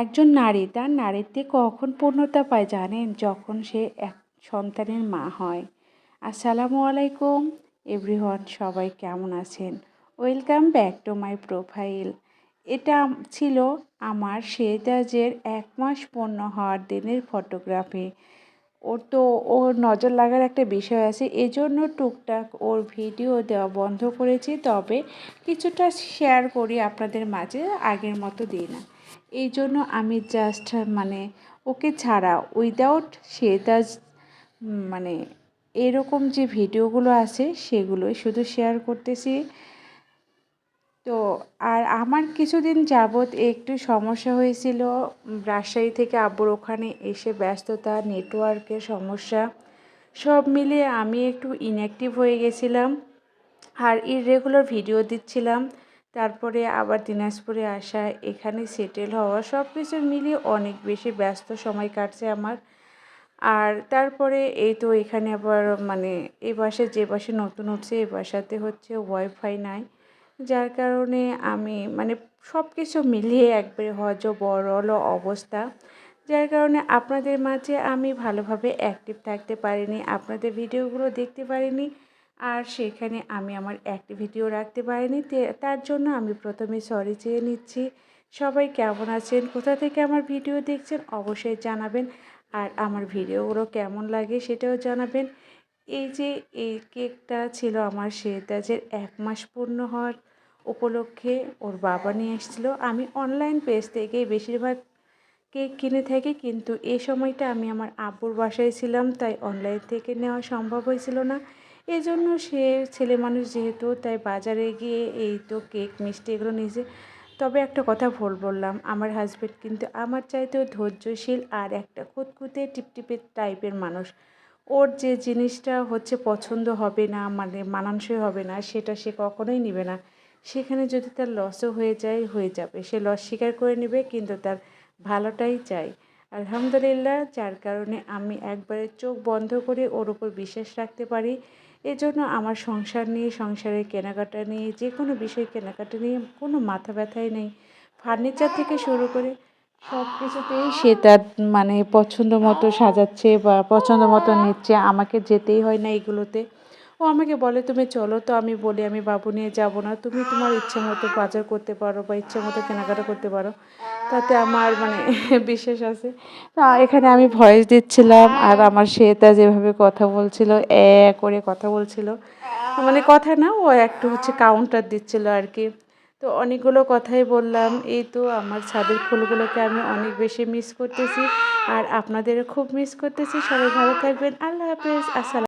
একজন নারী, তার নারীতে কখন পূর্ণতা পায় জানেন? যখন সে এক সন্তানের মা হয়। আসসালামু আলাইকুম। এভরিওয়ান, সবাই কেমন আছেন? Welcome back to my profile. এটা ছিল আমার সেজাজের এক মাস পূর্ণ হওয়ার দিনের ফটোগ্রাফি। ওর তো ওর নজর লাগার একটা বিষয় আছে। এজন্য টুকটাক ওর ভিডিও দেওয়া বন্ধ করেছি। তবে কিছুটা শেয়ার করি আপনাদের মাঝে আগের মতো দিই না। এই জন্য আমি জাস্ট মানে ওকে ছাড়া উইদাউট সেতাজ মানে এরকম যে ভিডিওগুলো আছে সেগুলোই শুধু শেয়ার করতেছি। তো আর আমার কিছুদিন যাবৎ একটু সমস্যা হয়েছিল। রাজশাহী থেকে আব্বুর ওখানে এসে ব্যস্ততা নেটওয়ার্কের সমস্যা, সব মিলিয়ে আমি একটু ইনঅ্যাক্টিভ হয়ে গেছিলাম। আর ইররেগুলার ভিডিও দিচ্ছিলাম। তারপরে আবার দিনাজপুরে আসা, এখানে সেটেল হওয়া, সব কিছু মিলিয়ে অনেক বেশি ব্যস্ত সময় কাটছে আমার। আর তারপরে এই তো এখানে আবার মানে এ বাসে, যে বাসে নতুন উঠছে, এ বাসাতে হচ্ছে ওয়াইফাই নাই। যার কারণে আমি মানে সব কিছু মিলিয়ে একবারে হজ বড়ল অবস্থা। যার কারণে আপনাদের মাঝে আমি ভালোভাবে অ্যাক্টিভ থাকতে পারিনি, আপনাদের ভিডিওগুলো দেখতে পারিনি আর সেখানে আমি আমার অ্যাক্টিভিটিও রাখতে পারিনি। তার জন্য আমি প্রথমে সরি চেয়ে নিচ্ছি। সবাই কেমন আছেন? কোথা থেকে আমার ভিডিও দেখছেন? অবশ্যই জানাবেন। আর আমার ভিডিওগুলো কেমন লাগে সেটাও জানাবেন। এই যে এই কেকটা ছিল আমার শ্বেতাজের এক মাস পূর্ণ হওয়ার উপলক্ষে ওর বাবা নিয়ে এসেছিল। আমি অনলাইন পেজ থেকে বেশিরভাগ কেক কিনে থাকি, কিন্তু এই সময়টা আমি আমার আব্বুর বাসায় ছিলাম, তাই অনলাইন থেকে নেওয়া সম্ভব হয়েছিল না। এজন্য সে ছেলে মানুষ যেহেতু, তাই বাজারে গিয়ে এই তো কেক মিষ্টি এগুলো নিজে, তবে একটা কথা ভুল বললাম, আমার হাজব্যান্ড কিন্তু আমার চাইতেও ধৈর্যশীল আর একটা খুঁতখুঁতে টিপটিপে টাইপের মানুষ। ওর যে জিনিসটা হচ্ছে পছন্দ হবে না মানে মানানসই হবে না, সেটা সে কখনোই নেবে না। সেখানে যদি তার লসও হয়ে যায়, হয়ে যাবে। সে লস স্বীকার করে নেবে, কিন্তু তার ভালোটাই চাই। আলহামদুলিল্লাহ, যার কারণে আমি একবারে চোখ বন্ধ করে ওর উপর বিশ্বাস রাখতে পারি। এজন্য আমার সংসার নিয়ে, সংসারের কেনাকাটা নিয়ে যে কোনো বিষয় কেনাকাটা নিয়ে কোনো মাথা ব্যথাই নেই। ফার্নিচার থেকে শুরু করে সব কিছুতেই সে তার মানে পছন্দ মতো সাজাচ্ছে বা পছন্দ মতো নিচ্ছে, আমাকে যেতেই হয় না এগুলোতে। ও আমাকে বলে, তুমি চলো তো, আমি বলি, আমি বাবু নিয়ে যাব না। তুমি তোমার ইচ্ছে মতো বাজার করতে পারো বা ইচ্ছে মতো কেনাকাটা করতে পারো। তাতে আমার মানে বিশ্বাস আছে। তা এখানে আমি ভয়েস দিচ্ছিলাম, আর আমার শ্বেতা যেভাবে কথা বলছিল, এ করে কথা বলছিল। মানে কথা না, ও একটু হচ্ছে কাউন্টার দিচ্ছিল আর কি। তো অনেকগুলো কথাই বললাম। এই তো আমার ছাদের ফুলগুলোকে আমি অনেক বেশি মিস করতেছি। আর আপনাদের খুব মিস করতেছি। সবাই ভালো থাকবেন। আল্লাহ হাফেজ। আসসালাম